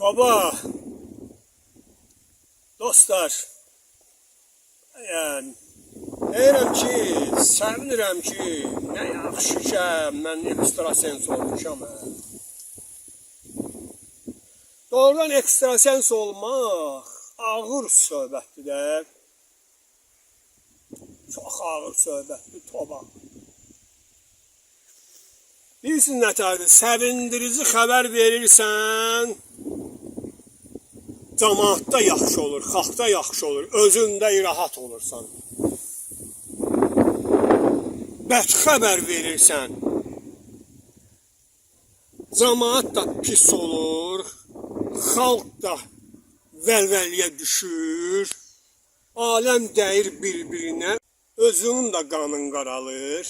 Baba, dostlar, yəni, deyirəm ki, sevinirəm ki, nə yaxşı ki, mən ekstrasens olmuşam. Doğrudan ekstrasens olmaq ağır söhbətdir də. Çox ağır söhbətdir, toba. Bilirsin nətərdir, sevindirici xəbər verirsən, cəmaatda yaxşı olur, xalqda yaxşı olur, özündə rahat olursan. Bəd xəbər verirsən, cəmaat da pis olur, xalq da vəlvəliyə düşür, aləm dəyir bir-birinə, özünün də qanın qaralır,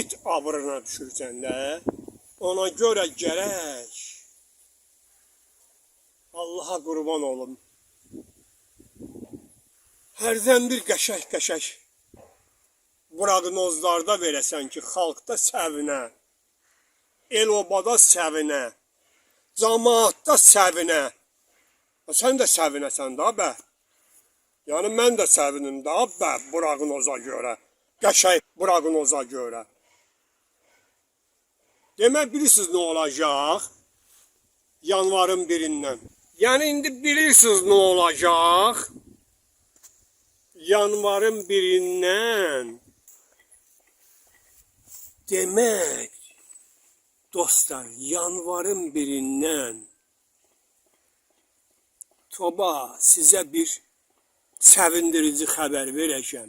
it abrına düşürsən də, ona görə gərək Allaha qurban olum. Hərdən bir qəşəng-qəşəng proqnozlarda verəsən ki, xalqda səvinə, el-obada səvinə, cəmaatda səvinə. Sən də səvinəsən da bə. Yəni mən də səvinim da bə proqnoza görə. Qəşəng proqnoza görə. Demək bilirsiniz nə olacaq? Yanvarın birindən. Yəni indi bilirsiniz nə olacaq? Yanvarın birindən demək dostlar, yanvarın birindən Toba sizə bir sevindirici xəbər verəcəm.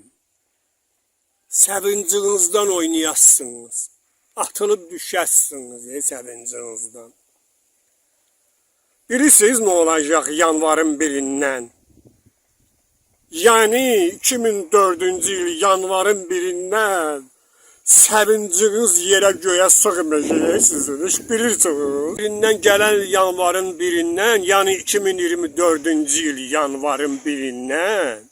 Sevincinizdən oynayasınız. Atılıb düşərsiniz e, sevincinizdən. Bilirsiniz nə olacaq yanvarın birindən? Yəni 2004-cü il yanvarın birindən sevinciniz yerə göyə sığmayacaq sizin. Heç bilirsiniz. Birindən gələn yanvarın birindən, yəni 2024-cü il yanvarın birindən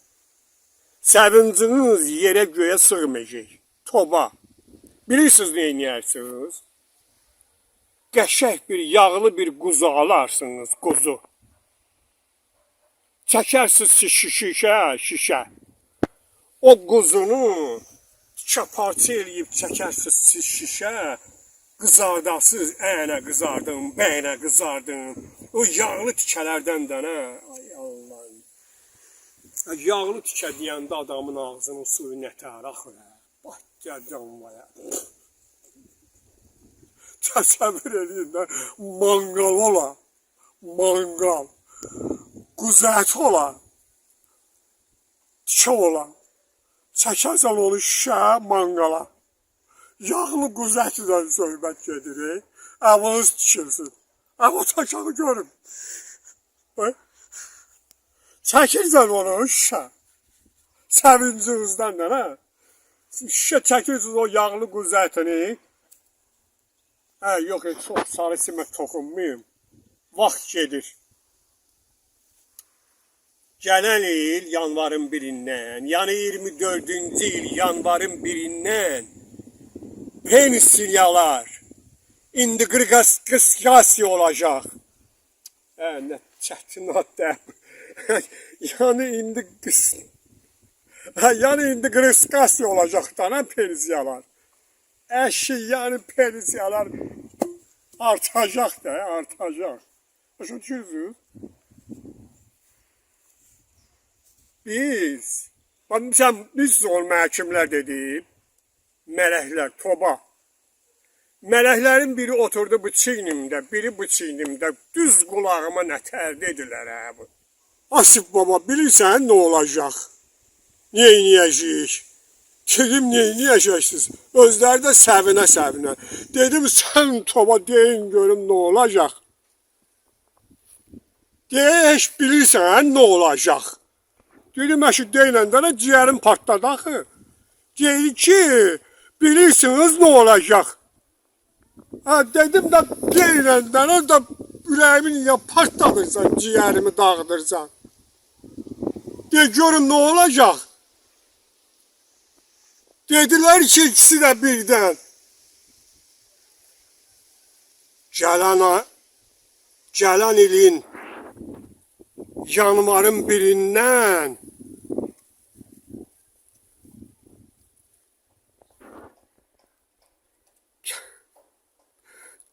sevinciniz yerə göyə sığmayacaq. Toba. Bilirsiniz nə edərsiniz? Qəşəng bir yağlı bir quzu alarsınız, quzu. Çəkərsiniz şişə, şişə. O quzunu parça eləyib çəkərsiniz şişə. Qızardasınız, ənə qızardın, bəyənə qızardın. O yağlı tikələrdən də? Ay Allahım. Yağlı tikə deyəndə adamın ağzının suyu nətər axır. Bax, gəl canvaya. Edin də mangal ola. Mangal. Quzu əti ola. Tikə ola. Çəkərsən onu şişə mangala. Yağlı quzu ətidən söhbət gedir. e. Əvvəz tikilsin. Əvvə çəkəni görüm. Bax. Çəkirsən onu şişə. Sevincinizdən də nə? Şişə çəkirsiniz o yağlı quzu ətini. Hə, yox, heç çox sarı simə toxunmayım. Vaxt gedir. Gələn il yanvarın birindən, yəni 24-cü il yanvarın birindən penisiyalar indi qırqaskasiya olacaq. Hə, nə çətin addır. yəni indi qıs Hə, yəni indi qırqaskasiya olacaq da nə penisiyalar. Əşi, yəni pensiyalar artacaq da, artacaq. Başa düşürsünüz? Biz, bax sən biz ol məhkimlər dedim, mələklər, toba. Mələklərin biri oturdu bu çiynimdə, biri bu çiynimdə, düz qulağıma nətər dedilər hə bu. Asif baba, bilirsən nə olacaq? Niyə inəyəcəyik? Dedim neyniyəcəksiniz? Özləri də səvinə səvinə. Dedim sən toba deyin görüm nə olacaq? Deyiş bilirsən nə olacaq? Dedim əşi deyiləndə də ciyərim partladı axı. Deyir ki, bilirsiniz nə olacaq? Ha, dedim də deyiləndə də ürəyimin niyə partladırsan, ciyərimi dağıdırsan? De görün nə olacaq? Dediler ki ikisi de birden. Gələn, a- gələn ilin yanvarın birinden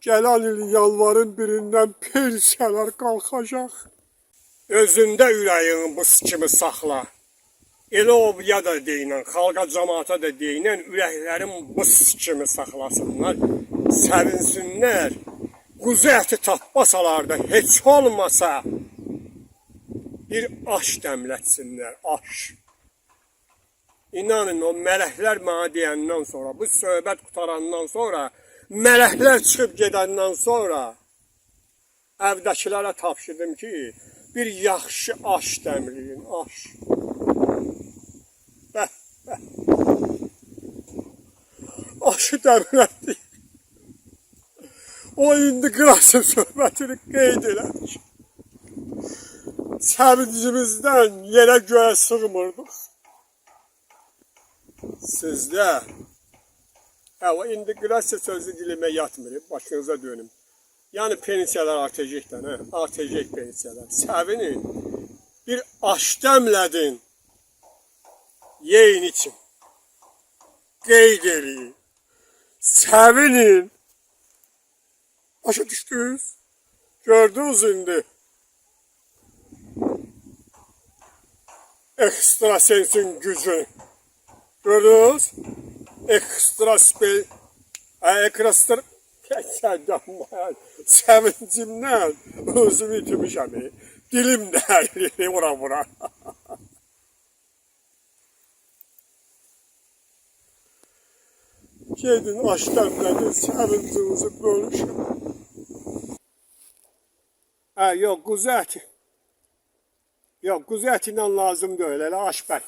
Gələn il yanvarın birindən pensiyalar qalxacaq. Özündə ürəyin buz kimi saxla. Elə o ya da deyinən, xalqa cəmaata da deyinən ürəklərin buz kimi saxlasınlar, səvinsinlər. Quzu əti tapmasalar da heç olmasa bir aş dəmlətsinlər, aş. İnanın o mələklər mənə deyəndən sonra, bu söhbət qutarandan sonra, mələklər çıxıb gedəndən sonra evdəkilərə tapşırdım ki, bir yaxşı aş dəmləyin, aş. Aşı dəmlətdik. O indi elədik. Səvincimizdən yerə göyə sığmırdıq. Sizdə hə, o indi qırasın sözü dilimə yatmır, başınıza dönüm. Yani pensiyalar artacak da, ne? Artacak pensiyalar. Sevinin. Bir aş demledin. Yiyin için. Qeyd eləyin. Sevinin. Başa düşdünüz? Gördünüz indi. Ekstra sensin gücü. Gördünüz? Ekstra spel... Ekstra... Senden sevincimden özümü itirmişəm. Dilim də vura vura. Gedin aşkərlərin sevincinizi bölüşün. Hə, yox, quzu əti. Yox, quzu əti ilə lazım deyil, elə aşbər.